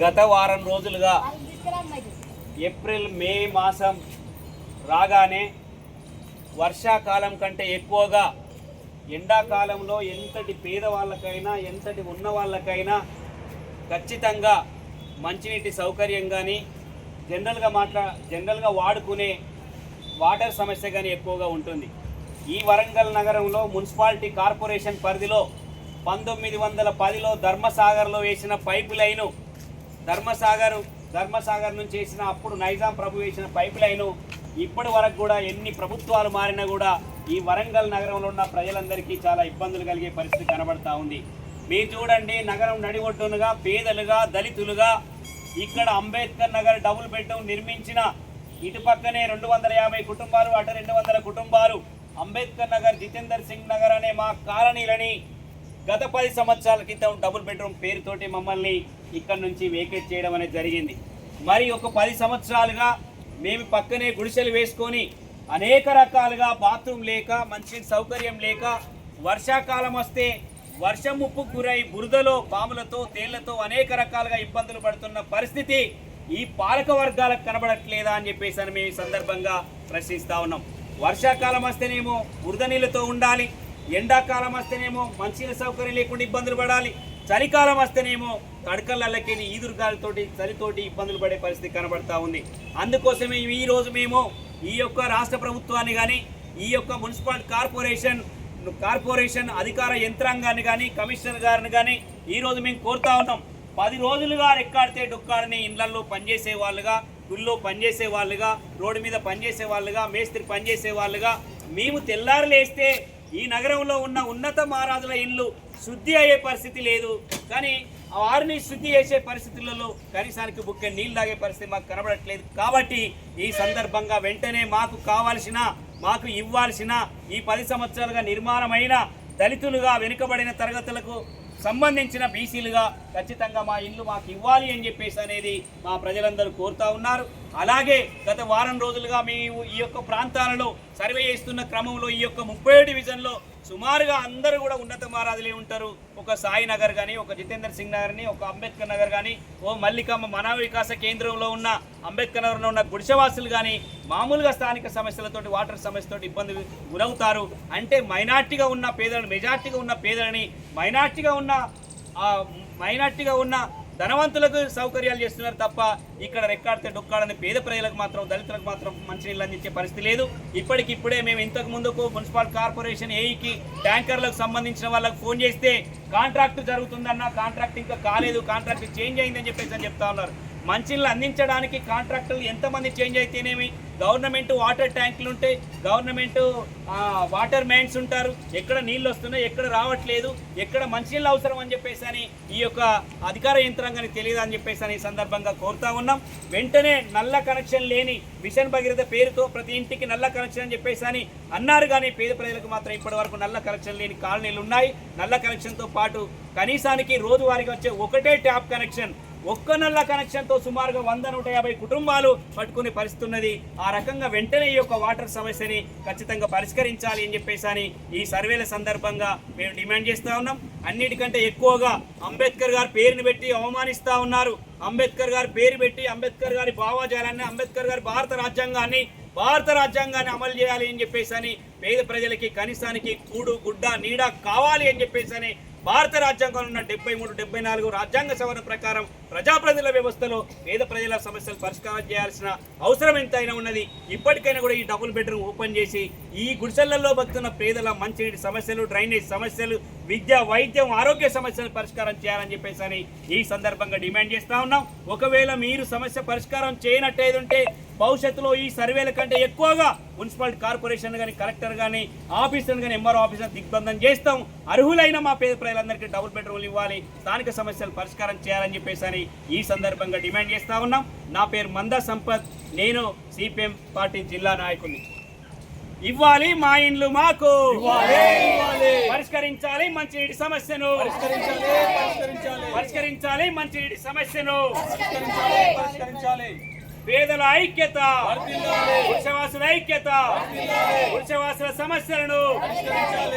గత వారం రోజులుగా ఏప్రిల్ మే మాసం రాగానే వర్షాకాలం కంటే ఎక్కువగా ఎండాకాలంలో ఎంతటి పేదవాళ్ళకైనా ఎంతటి ఉన్న వాళ్ళకైనా ఖచ్చితంగా మంచినీటి సౌకర్యం కానీ జనరల్గా మాట్లా జనరల్గా వాడుకునే వాటర్ సమస్య కానీ ఎక్కువగా ఉంటుంది. ఈ వరంగల్ నగరంలో మున్సిపాలిటీ కార్పొరేషన్ పరిధిలో పంతొమ్మిది వందల పదిలో ధర్మసాగర్లో వేసిన పైపు లైను ధర్మసాగర్ ధర్మసాగర్ నుంచి వేసిన అప్పుడు నైజాం ప్రభు వేసిన పైప్ లైను ఇప్పటి వరకు కూడా ఎన్ని ప్రభుత్వాలు మారినా కూడా ఈ వరంగల్ నగరంలో ఉన్న ప్రజలందరికీ చాలా ఇబ్బందులు కలిగే పరిస్థితి కనబడతా ఉంది. మీరు చూడండి నగరం నడిఒడ్డునుగా పేదలుగా దళితులుగా ఇక్కడ అంబేద్కర్ నగర్ డబుల్ బెడ్రూమ్ నిర్మించిన ఇటు పక్కనే రెండు వందల యాభై కుటుంబాలు అటు రెండు వందల కుటుంబాలు అంబేద్కర్ నగర్ జితేందర్ సింగ్ నగర్ అనే మా కాలనీలని గత పది సంవత్సరాల క్రితం డబుల్ బెడ్రూమ్ పేరుతోటి మమ్మల్ని ఇక్కడ నుంచి వేకేట్ చేయడం అనేది జరిగింది. మరి ఒక పది సంవత్సరాలుగా మేము పక్కనే గుడిసెలు వేసుకొని అనేక రకాలుగా బాత్రూమ్ లేక మంచి సౌకర్యం లేక వర్షాకాలం వస్తే వర్షం ముప్పు గురై బురదలో పాములతో తేళ్ళతో అనేక రకాలుగా ఇబ్బందులు పడుతున్న పరిస్థితి ఈ పాలక వర్గాలకు కనబడట్లేదా అని చెప్పేసి అని మేము సందర్భంగా ప్రశ్నిస్తూ ఉన్నాం. వర్షాకాలం వస్తేనేమో బురద నీళ్ళతో ఉండాలి ఎండాకాలం వస్తేనేమో మంచినీళ్ళ సౌకర్యం లేకుండా ఇబ్బందులు పడాలి. చలికాలం వస్తేనేమో తడకలకి ఈదురుగాలతోటి చలితోటి ఇబ్బందులు పడే పరిస్థితి కనబడతా ఉంది. అందుకోసమే ఈ రోజు మేము ఈ యొక్క రాష్ట్ర ప్రభుత్వాన్ని కానీ ఈ యొక్క మున్సిపల్ కార్పొరేషన్ కార్పొరేషన్ అధికార యంత్రాంగాన్ని కానీ కమిషనర్ గారిని కానీ ఈరోజు మేము కోరుతా ఉన్నాం. పది రోజులుగా రెక్కాడితే డొక్కాడని ఇండ్లల్లో పనిచేసే వాళ్ళుగా గుళ్ళో పనిచేసే వాళ్ళుగా రోడ్డు మీద పనిచేసే వాళ్ళుగా మేస్త్రి పనిచేసే వాళ్ళుగా మేము తెల్లారులేస్తే ఈ నగరంలో ఉన్న ఉన్నత మహారాజుల ఇల్లు శుద్ధి అయ్యే పరిస్థితి లేదు. కానీ వారిని శుద్ధి చేసే పరిస్థితులలో కనీసానికి బుక్క నీళ్ళు తాగే పరిస్థితి మాకు కనబడట్లేదు. కాబట్టి ఈ సందర్భంగా వెంటనే మాకు కావాల్సిన మాకు ఇవ్వాల్సిన ఈ పది సంవత్సరాలుగా నిర్మాణమైన దళితులుగా వెనుకబడిన తరగతులకు సంబంధించిన బీసీలుగా ఖచ్చితంగా మా ఇల్లు మాకు ఇవ్వాలి అని చెప్పేసి అనేది మా ప్రజలందరూ కోరుతా ఉన్నారు. అలాగే గత వారం రోజులుగా మేము ఈ యొక్క ప్రాంతాలలో సర్వే చేస్తున్న క్రమంలో ఈ యొక్క ముప్పై డివిజన్లో సుమారుగా అందరూ కూడా ఉన్నత మహారాజులే ఉంటారు. ఒక సాయి నగర్ కానీ ఒక జితేందర్ సింగ్ నగర్ని ఒక అంబేద్కర్ నగర్ కానీ ఓ మల్లికమ్మ మానవ వికాస కేంద్రంలో ఉన్న అంబేద్కర్ నగర్లో ఉన్న గుడిసెవాసులు కానీ మామూలుగా స్థానిక సమస్యలతోటి వాటర్ సమస్యలతో ఇబ్బంది గురవుతారు. అంటే మైనార్టీగా ఉన్న పేదలను మెజార్టీగా ఉన్న పేదలని మైనార్టీగా ఉన్న మైనార్టీగా ఉన్న ధనవంతులకు సౌకర్యాలు చేస్తున్నారు తప్ప ఇక్కడ రెక్కాడితే డొక్కాడని పేద ప్రజలకు మాత్రం దళితులకు మాత్రం మంచినీళ్ళు అందించే పరిస్థితి లేదు. ఇప్పటికిప్పుడే మేము ఇంతకు ముందుకు మున్సిపల్ కార్పొరేషన్ ఏఈకి ట్యాంకర్లకు సంబంధించిన వాళ్ళకు ఫోన్ చేస్తే కాంట్రాక్ట్ జరుగుతుందన్న కాంట్రాక్ట్ ఇంకా కాలేదు కాంట్రాక్ట్ చేంజ్ అయిందని చెప్పేసి అని చెప్తా ఉన్నారు. మంచినీళ్ళు అందించడానికి కాంట్రాక్టర్లు ఎంతమంది చేంజ్ అయితేనేమి గవర్నమెంట్ వాటర్ ట్యాంకులు ఉంటాయి. గవర్నమెంట్ వాటర్ మ్యాన్స్ ఉంటారు. ఎక్కడ నీళ్ళు వస్తున్నాయి ఎక్కడ రావట్లేదు ఎక్కడ మంచినీళ్ళు అవసరం అని చెప్పేసి అని ఈ యొక్క అధికార యంత్రాంగానికి తెలియదు అని చెప్పేసి అని ఈ సందర్భంగా కోరుతా ఉన్నాం. వెంటనే నల్ల కనెక్షన్ లేని మిషన్ భగీరథ పేరుతో ప్రతి ఇంటికి నల్ల కనెక్షన్ అని చెప్పేసి అని అన్నారు. కానీ పేద ప్రజలకు మాత్రం ఇప్పటి వరకు నల్ల కనెక్షన్ లేని కాలనీలు ఉన్నాయి. నల్ల కనెక్షన్తో పాటు కనీసానికి రోజువారీగా వచ్చే ఒకటే ట్యాప్ కనెక్షన్ ఒక్క నల్ల కనెక్షన్తో సుమారుగా వంద నూట యాభై కుటుంబాలు పట్టుకునే పరిస్థితి ఉన్నది ఆ రకంగా వెంటనే ఈ యొక్క వాటర్ సమస్యని ఖచ్చితంగా పరిష్కరించాలి అని చెప్పేసి అని ఈ సర్వేల సందర్భంగా మేము డిమాండ్ చేస్తూ ఉన్నాం. అన్నిటికంటే ఎక్కువగా అంబేద్కర్ గారి పేరుని పెట్టి అవమానిస్తూ ఉన్నారు. అంబేద్కర్ గారి పేరు పెట్టి అంబేద్కర్ గారి భావాజాలాన్ని అంబేద్కర్ గారి భారత రాజ్యాంగాన్ని భారత రాజ్యాంగాన్ని అమలు చేయాలి అని చెప్పేసి అని పేద ప్రజలకి కనీసానికి కూడు గుడ్డ నీడ కావాలి అని చెప్పేసి అని భారత రాజ్యాంగంలో ఉన్న డెబ్బై మూడు డెబ్బై నాలుగు రాజ్యాంగ సవరణ ప్రకారం ప్రజాప్రతినిధుల వ్యవస్థలో పేద ప్రజల సమస్యలు పరిష్కారం చేయాల్సిన అవసరం ఎంతైనా ఉన్నది. ఇప్పటికైనా కూడా ఈ డబుల్ బెడ్రూమ్ ఓపెన్ చేసి ఈ గుడిసెలలో బతుకున్న పేదల మంచినీటి సమస్యలు డ్రైనేజ్ సమస్యలు విద్య వైద్యం ఆరోగ్య సమస్యలు పరిష్కారం చేయాలని చెప్పేసి అని ఈ సందర్భంగా డిమాండ్ చేస్తా ఉన్నాం. ఒకవేళ మీరు సమస్య పరిష్కారం చేయనట్టేది ఉంటే భవిష్యత్తులో ఈ సర్వేల కంటే ఎక్కువగా మున్సిపాలిటీ కార్పొరేషన్ కానీ కలెక్టర్ కానీ ఆఫీసర్ కానీ ఎంఆర్ఓ ఆఫీసర్ దిగ్బంధం చేస్తాం. అర్హులైన మా పేద ప్రజలందరికీ డబుల్ బెడ్రూమ్లు ఇవ్వాలి. స్థానిక సమస్యలు పరిష్కారం చేయాలని చెప్పేసి అని ఈ సందర్భంగా డిమాండ్ చేస్తా ఉన్నాం. నా పేరు మంద సంపత్. నేను సిపిఎం పార్టీ జిల్లా నాయకుడిని. ఇవ్వాలి మా ఇండ్లు మాకు. పరిష్కరించాలి మంచినీటి సమస్యను. పరిష్కరించాలి మంచినీటి సమస్యను. పరిష్కరించాలి. పేదల ఐక్యత పురుషవాసుల ఐక్యత పురుషవాసుల సమస్యలను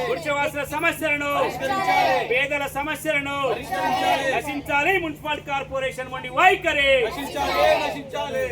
పురుషవాసుల సమస్యలను పేదల సమస్యలను నశించాలి మున్సిపల్ కార్పొరేషన్ వంటి వైఖరి. నశించాలి